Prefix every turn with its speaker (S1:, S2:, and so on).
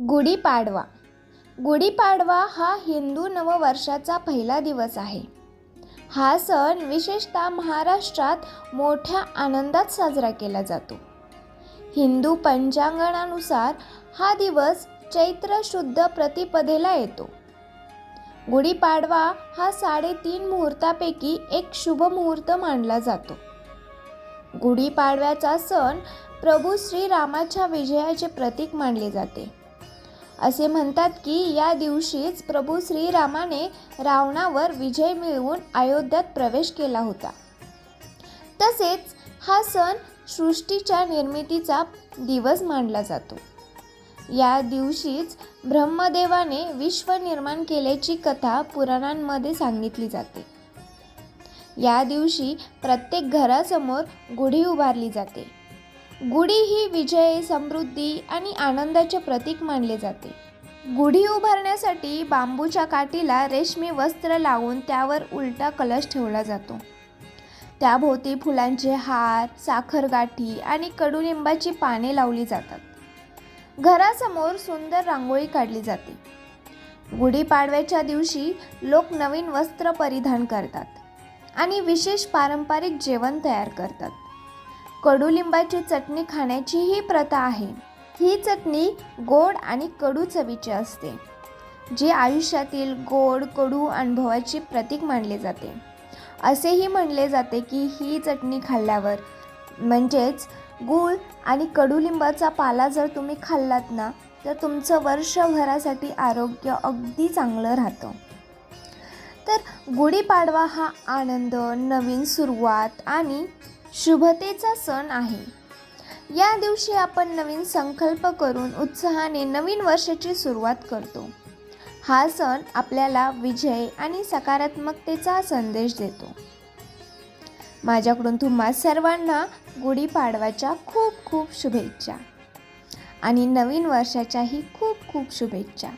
S1: गुढीपाडवा. गुढीपाडवा हा हिंदू नववर्षाचा पहिला दिवस आहे. हा सण विशेषतः महाराष्ट्रात मोठ्या आनंदात साजरा केला जातो. हिंदू पंचांगणानुसार हा दिवस चैत्र शुद्ध प्रतिपदेला येतो. गुढीपाडवा हा साडेतीन मुहूर्तापैकी एक शुभ मुहूर्त मानला जातो. गुढीपाडव्याचा सण प्रभू श्रीरामाच्या विजयाचे प्रतीक मानले जाते. असे म्हणतात की या दिवशीच प्रभू श्रीरामाने रावणावर विजय मिळवून अयोध्यात प्रवेश केला होता. तसेच हा सण सृष्टीच्या निर्मितीचा दिवस मानला जातो. या दिवशीच ब्रह्मदेवाने विश्व निर्माण केल्याची कथा पुराणांमध्ये सांगितली जाते. या दिवशी प्रत्येक घरासमोर गुढी उभारली जाते. गुढी ही विजय समृद्धी आणि आनंदाचे प्रतीक मानले जाते. गुढी उभारण्यासाठी बांबूच्या काठीला रेशमी वस्त्र लावून त्यावर उलटा कलश ठेवला जातो. त्याभोवती फुलांचे हार साखरगाठी आणि कडुलिंबाची पाने लावली जातात. घरासमोर सुंदर रांगोळी काढली जाते. गुढीपाडव्याच्या दिवशी लोक नवीन वस्त्र परिधान करतात आणि विशेष पारंपरिक जेवण तयार करतात. कडुलिंबाची चटणी खाण्याची ही प्रथा आहे. ही चटणी गोड आणि कडू चवीची असते जे आयुष्यातील गोड कडू अनुभवाची प्रतीक मानले जाते. असेही म्हणले जाते की ही चटणी खाल्ल्यावर म्हणजेच गूळ आणि कडुलिंबाचा पाला जर तुम्ही खाल्लात ना तर तुमचं वर्षभरासाठी आरोग्य अगदी चांगलं राहतं. तर गुढीपाडवा हा आनंद नवीन सुरुवात आणि शुभतेचा सण आहे. या दिवशी आपण नवीन संकल्प करून उत्साहाने नवीन वर्षाची सुरुवात करतो. हा सण आपल्याला विजय आणि सकारात्मकतेचा संदेश देतो. माझ्याकडून तुम्हा सर्वांना गुढीपाडवाच्या खूप खूप शुभेच्छा. आणि नवीन वर्षाच्याही खूप खूप शुभेच्छा.